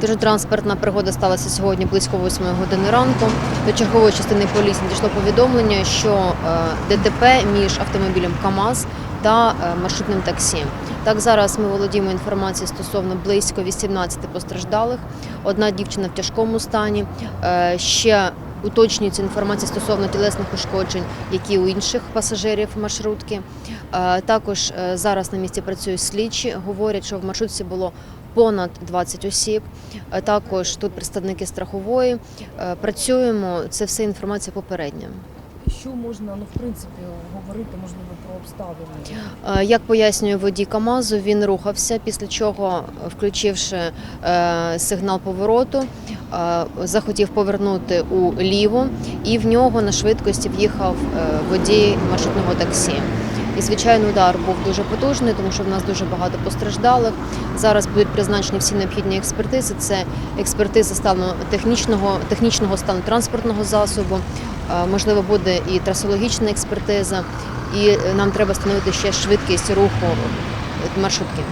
Дорожньо-транспортна пригода сталася сьогодні близько 8 години ранку. До чергової частини поліції надійшло повідомлення, що е, ДТП між автомобілем КАМАЗ та е, маршрутним таксі. Так, зараз ми володіємо інформацією стосовно близько 18 постраждалих. Одна дівчина в тяжкому стані. Е, Ще уточнюється інформація стосовно тілесних ушкоджень, які у інших пасажирів маршрутки. Також зараз на місці працюють слідчі. Говорять, що в маршрутці було понад 20 осіб. Е, Також тут представники страхової. Е, Працюємо. Це все інформація попередня. Що можна, ну в принципі, говорити можливо про обставини? Е, Як пояснює водій КАМАЗу, він рухався, після чого, включивши сигнал повороту, захотів повернути уліво, і в нього на швидкості в'їхав водій маршрутного таксі. І звичайно, удар був дуже потужний, тому що в нас дуже багато постраждалих. Зараз будуть призначені всі необхідні експертизи. Це експертиза стану технічного, технічного стану транспортного засобу. Е, Можливо, буде і трасологічна експертиза, і е, нам треба встановити ще швидкість руху маршрутки.